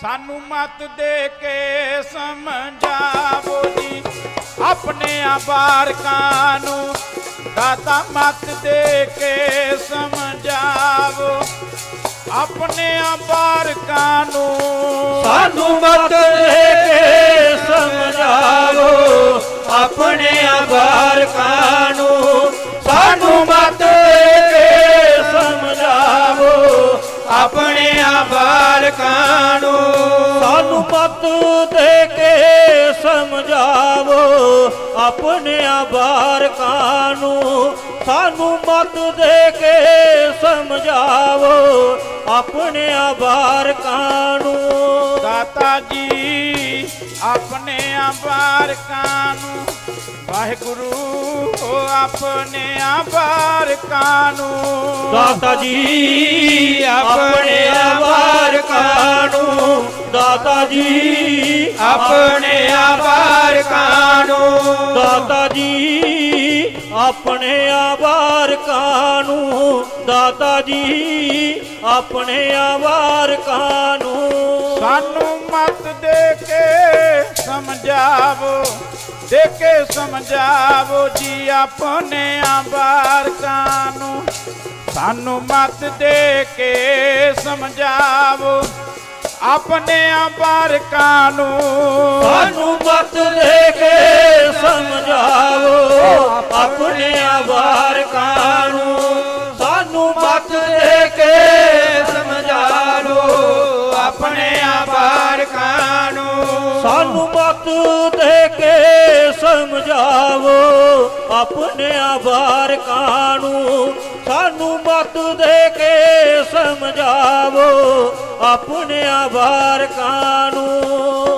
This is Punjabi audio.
ਸਾਨੂੰ ਮਤ ਦੇ ਕੇ ਸਮਝਾਵੋ ਜੀ। ਆਪਣੇ ਬਾਰਕਾਂ ਨੂੰ ਦਾਤਾ ਮਤ ਦੇ ਕੇ ਸਮਝਾਵੋ। ਆਪਣੇ ਬਾਰਕਾਂ ਨੂੰ ਸਾਨੂੰ ਮਤ ਦੇ ਕੇ ਸਮਝਾਵੋ। ਆਪਣੇ ਬਾਰਕਾਂ ਨੂੰ ਸਾਨੂੰ ਮਤ ਦੇ ਕੇ ਸਮਝਾਵੋ। ਆਪਣੇ ਬਾਰਕਾਂ ਮਤ ਦੇ ਕੇ ਸਮਝਾਵੋ ਆਪਣੇ ਬਾਰਕਾਂ ਨੂੰ ਸਾਨੂੰ ਮਤ ਦੇ ਕੇ ਸਮਝਾਵੋ ਆਪਣੇ ਬਾਰਕਾਂ ਨੂੰ ਦਾਤਾ ਜੀ ਆਪਣੇ ਬਾਰਕਾਂ ਨੂੰ ਵਾਹਿਗੁਰੂ ਆਪਣੇ ਬਾਰਕਾਂ ਨੂੰ ਦਾਤਾ ਜੀ ਦਾਤਾ ਜੀ ਆਪਣੇ ਬਾਰਕਾਂ ਨੂੰ ਦਾਤਾ ਜੀ ਆਪਣੇ ਬਾਰਕਾਂ ਨੂੰ ਦਾਤਾ ਜੀ ਆਪਣੇ ਬਾਰਕਾਂ ਨੂੰ ਸਾਨੂੰ ਮਤ ਦੇ ਕੇ ਸਮਝਾਵੋ, ਦੇ ਕੇ ਸਮਝਾਵੋ ਜੀ ਆਪਣੇ ਬਾਰਕਾਂ ਨੂੰ ਸਾਨੂੰ ਮਤ ਦੇ ਕੇ ਸਮਝਾਵੋ ਆਪਣੇ ਬਾਰਕਾਂ ਨੂੰ ਸਾਨੂੰ ਮਤ ਦੇ ਕੇ ਸਮਝਾਵੋ ਆਪਣੇ ਬਾਰਕਾਂ ਨੂੰ ਸਾਨੂੰ ਮਤ ਦੇ ਕੇ ਸਮਝਾ ਲਓ ਆਪਣੇ ਬਾਰਕਾਂ ਨੂੰ ਸਾਨੂੰ ਮਤ ਦੇ ਕੇ ਸਮਝਾਵੋ ਆਪਣੇ ਬਾਰਕਾਂ ਨੂੰ ਸਾਨੂੰ ਮਤ ਦੇ ਕੇ ਸਮਝਾਵੋ ਆਪਣੇ ਆਭਾਰ ਕਾਨੂੰ